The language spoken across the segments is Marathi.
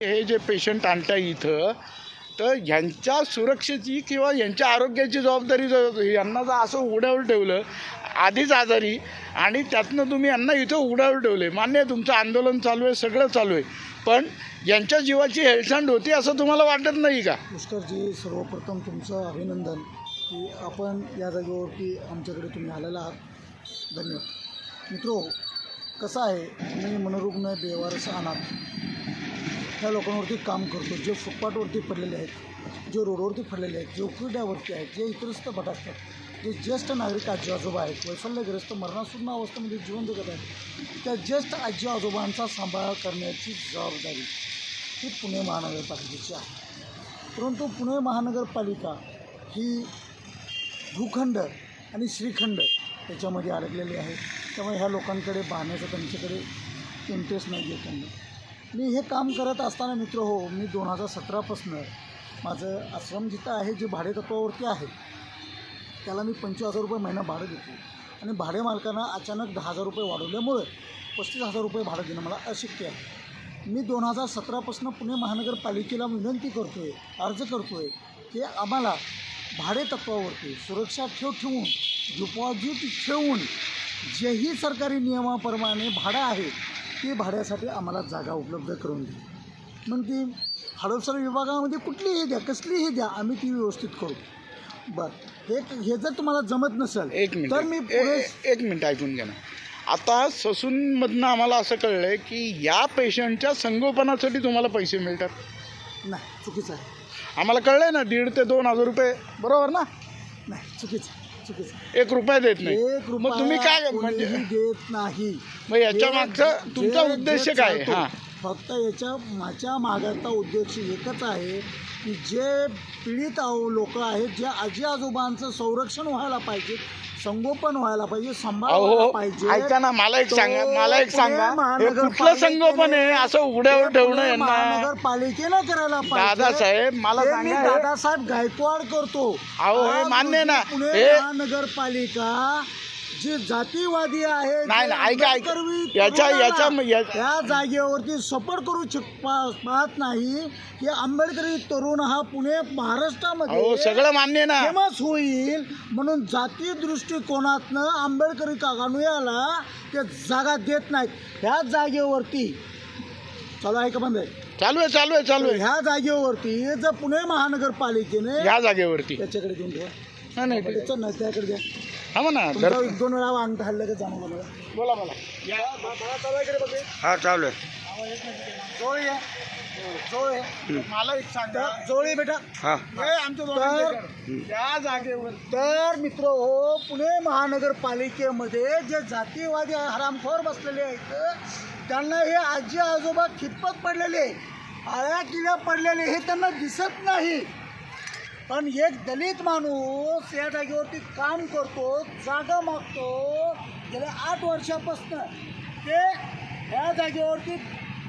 हे जे पेशंट आणता इथं तर ह्यांच्या सुरक्षेची किंवा यांच्या आरोग्याची जबाबदारी जर यांना जर असं उड्यावर ठेवलं आधीच आजारी आणि त्यातनं तुम्ही यांना इथं उड्यावर ठेवले मान्य आहे तुमचं आंदोलन चालू आहे सगळं चालू आहे. पण यांच्या जीवाची हेळसांड होती असं तुम्हाला वाटत नाही का? पुष्करजी सर्वप्रथम तुमचं अभिनंदन की आपण या जागेवरती आमच्याकडे तुम्ही आलेला आहात. धन्यवाद. मित्रो कसं आहे मी मनोरुग्ण देवारस अनाथ ह्या लोकांवरती काम करतो जे फुटपाटवरती पडलेले आहेत जे रोडवरती पडलेले आहेत जे उकिड्यावरती आहेत जे इतरस्त असतात जे ज्येष्ठ नागरिक आजी आजोबा आहेत वैफल्यग्रस्त मरणासूर्ण अवस्थेमध्ये जीवन जगत आहेत त्या ज्येष्ठ आजी आजोबांचा सांभाळ करण्याची जबाबदारी ही पुणे महानगरपालिकेची आहे. परंतु पुणे महानगरपालिका ही भूखंड आणि श्रीखंड याच्यामध्ये अडकलेली आहे. त्यामुळे ह्या लोकांकडे पाहण्याचा त्यांच्याकडे इंटरेस्ट नाही आहे त्यांना. मी हे काम करत असताना मित्र हो मी दोन हजार सतरापासून माझं आश्रम जिथं आहे जे भाडेतत्वावरती आहे त्याला मी पंचवीस हजार रुपये महिना भाडं देतो. आणि भाडे मालकांना अचानक दहा हजार रुपये वाढवल्यामुळे पस्तीस हजार रुपये भाडं देणं मला अशक्य आहे. मी दोन हजार सतरापासून पुणे महानगरपालिकेला विनंती करतो आहे अर्ज करतो आहे की आम्हाला भाडे तत्वावरती सुरक्षा ठेव ठेवून डिपॉझिट ठेवून जेही सरकारी नियमाप्रमाणे भाडं आहे ते भाड्यासाठी आम्हाला जागा उपलब्ध करून द्या मग ती हडपसर विभागामध्ये कुठलीही द्या कसलीही द्या आम्ही ती व्यवस्थित करू. बरं हे हे जर तुम्हाला जमत नसेल एक मिनिट तर मी पुढे एक मिनिट ऐकून घ्या ना. आता ससूनमधनं आम्हाला असं कळलंय की या पेशंटच्या संगोपनासाठी तुम्हाला पैसे मिळतात. नाही चुकीचं आहे. आम्हाला कळलंय ना दीड ते दोन हजार रुपये. बरोबर ना? नाही चुकीचं आहे, चुकीचं. एक रुपया देत नाही. एक मग तुम्ही काय म्हणजे देत नाही. मग याच्या मागचा तुमचा उद्देश काय हां. फक्त याच्या माझ्या मागाचा उद्देश एकच आहे की जे पीडित लोक आहेत जे आजी आजोबांचं संरक्षण व्हायला पाहिजे संगोपन व्हायला पाहिजे सांभाळ व्हायला अहो पाहिजे ऐका ना मला एक सांगा मला एक सांगा. हे कुठलं संगोपन आहे? असं उड्यावर हे ठेवणं यांना महानगरपालिकेनं करायला पाहिजे. दादासाहेब मला हे मी सांगा हे- दादासाहेब गायकवाड करतो. अहो, हे आज मान्य ना. पुणे हे- महानगरपालिका जी जातीवादी आहे नाही, जे नाही, ऐका, ऐका. आंबेडकरी याच्या- तरुणाला याच्या- या- त्या जागेवरती सपोर्ट करू शक पा- पाहत नाही की आंबेडकरी तरुण हा पुणे अहो महाराष्ट्रामध्ये सगळं मान्य आहे ना. फेमस होईल. म्हणून जाती दृष्टिकोनातनं आंबेडकरी कागानुयाला ते जागा देत नाहीत. ह्या जागेवरती चालू आहे का बंद? आहे चालू आहे चालू आहे चालू आहे. ह्या जागेवरती जर पुणे महानगरपालिकेने या जागेवरती. त्याच्याकडे देऊन ठेवा. नाही, नाही त्याचं नाही त्याकडे द्या थांबा ना तुमचा धर- एक दोन वेळा अंगठा हल्लं का जाणवलं मला बोला बोला. या मला चालू आहे इकडे बघे? हा चालू आहे. आवाज येत नाही तिकडे. जवळ या. मला एक सांगा. ये बेटा. हा. हे आमच्या दोघांचे घर. या जागेवर. तर मित्र हो पुणे महानगरपालिकेमध्ये जे जातीवादी हरामखोर बसलेले आहेत त्यांना हे आजी आजोबा खितपत पडलेले आळ्या किड्या पडलेले हे त्यांना दिसत नाही. पण एक दलित माणूस या जागेवरती काम करतो जागा मागतो गेल्या आठ वर्षापासून. ते ह्या जागेवरती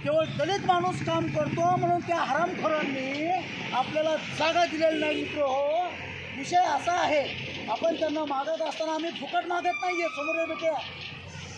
केवळ दलित माणूस काम करतो म्हणून त्या हरामखोरांनी आपल्याला जागा दिलेली नाही मित्र हो. विषय असा आहे आपण त्यांना मागत असताना आम्ही फुकट मागत नाही आहे समोर बेटे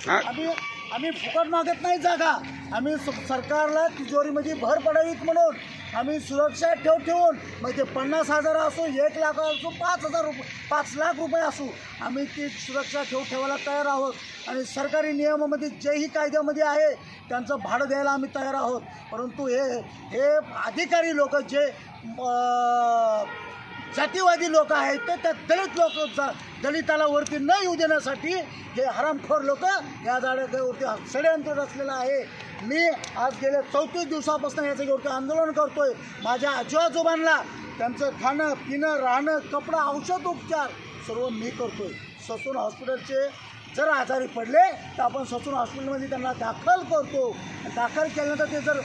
आम्ही आम्ही फुकट मागत नाही जागा. आम्ही सरकारला तिजोरीमध्ये भर पडावीत म्हणून. आम्ही सुरक्षा ठेव ठेवून मग ते पन्नास हजार असो एक लाख असो पाच हजार रुपये पाच लाख रुपये असो आम्ही ती सुरक्षा ठेव ठेवायला तयार आहोत. आणि सरकारी नियमामध्ये जेही कायद्यामध्ये आहे त्यांचं भाडं द्यायला आम्ही तयार आहोत. परंतु हे हे अधिकारी लोक जे जातीवादी लोक आहेत तर त्या दलित लोक दलिताला वरती न येऊ देण्यासाठी हे हरामखोर लोक या जागेवरती षडयंत्र रचलेलं आहे. मी आज गेल्या चौतीस दिवसापासून या जागेवरती आंदोलन करतोय. माझ्या आजी आजोबांना त्यांचं खाणं पिणं राहणं कपडं औषध उपचार सर्व मी करतोय. ससून हॉस्पिटलचे जर आजारी पडले तर आपण ससून हॉस्पिटलमध्ये त्यांना दाखल करतो. दाखल केल्यानंतर ते जर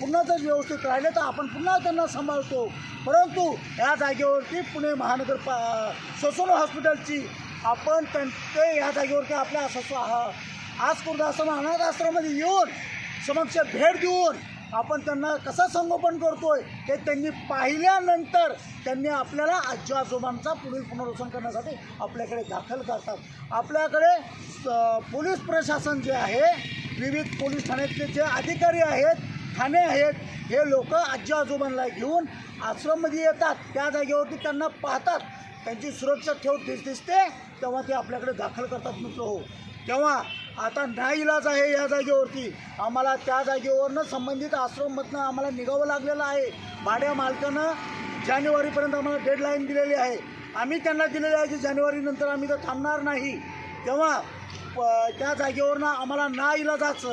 पुन्हा जर व्यवस्थित राहिले तर आपण पुन्हा त्यांना सांभाळतो. परंतु या जागेवरती पुणे महानगर पा ससून हॉस्पिटलची आपण त्यां ते या जागेवरती आपल्या ससू आज कुर्दाश्रम अनाथ आश्रमामध्ये येऊन समक्ष भेट देऊन आपण त्यांना कसं संगोपन करतोय हे त्यांनी पाहिल्यानंतर त्यांनी आपल्याला आजी आजोबांचा पुढील पुनर्वसन करण्यासाठी आपल्याकडे दाखल करतात. आपल्याकडे स- पोलीस प्रशासन जे आहे विविध पोलीस ठाण्यातले जे अधिकारी आहेत ठाणे आहेत हे लोक आजी आजोबांना घेऊन आश्रममध्ये येतात. त्या जागेवरती त्यांना पाहतात. त्यांची सुरक्षा ठेव दिस दिसते तेव्हा ते आपल्याकडे दाखल करतात मित्र हो. तेव्हा आता नाईलाज आहे या जागेवरती. आम्हाला त्या जागेवरनं संबंधित आश्रममधनं आम्हाला निघावं लागलेलं आहे. भाड्या मालकानं जानेवारीपर्यंत आम्हाला डेडलाईन दिलेली आहे. आम्ही त्यांना दिलेली आहे की जानेवारीनंतर आम्ही तर थांबणार नाही. तेव्हा प- त्या जागेवरनं आम्हाला ना इलाजाचं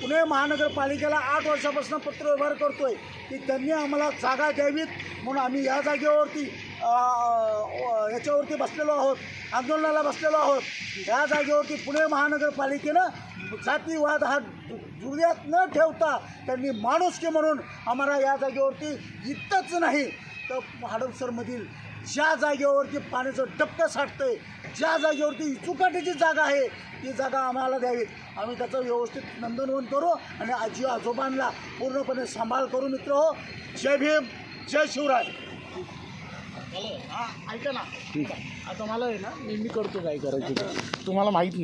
पुणे महानगरपालिकेला आठ वर्षापासून पत्रव्यवहार करतो आहे की त्यांनी आम्हाला जागा द्यावीत. म्हणून आम्ही या जागेवरती याच्यावरती बसलेलो आहोत आंदोलनाला बसलेलो आहोत. या जागेवरती पुणे महानगरपालिकेनं जातीवाद हा जुळ्यात न ठेवता त्यांनी माणुसकी म्हणून आम्हाला या जागेवरती इतकंच नाही तर हडपसरमधील ज्या जागेवरती पाण्याचं टप्प साठतं आहे ज्या जागेवरती इचुकाटीची जागा आहे ती जागा आम्हाला द्यावी. आम्ही त्याचं व्यवस्थित नंदनवन करू आणि आजी आजोबांना पूर्णपणे सांभाळ करू मित्र हो. जय भीम जय शिवराय. ऐका ना आता मला आहे ना मी मी करतो काय करायचं ते. तुम्हाला माहीत नाही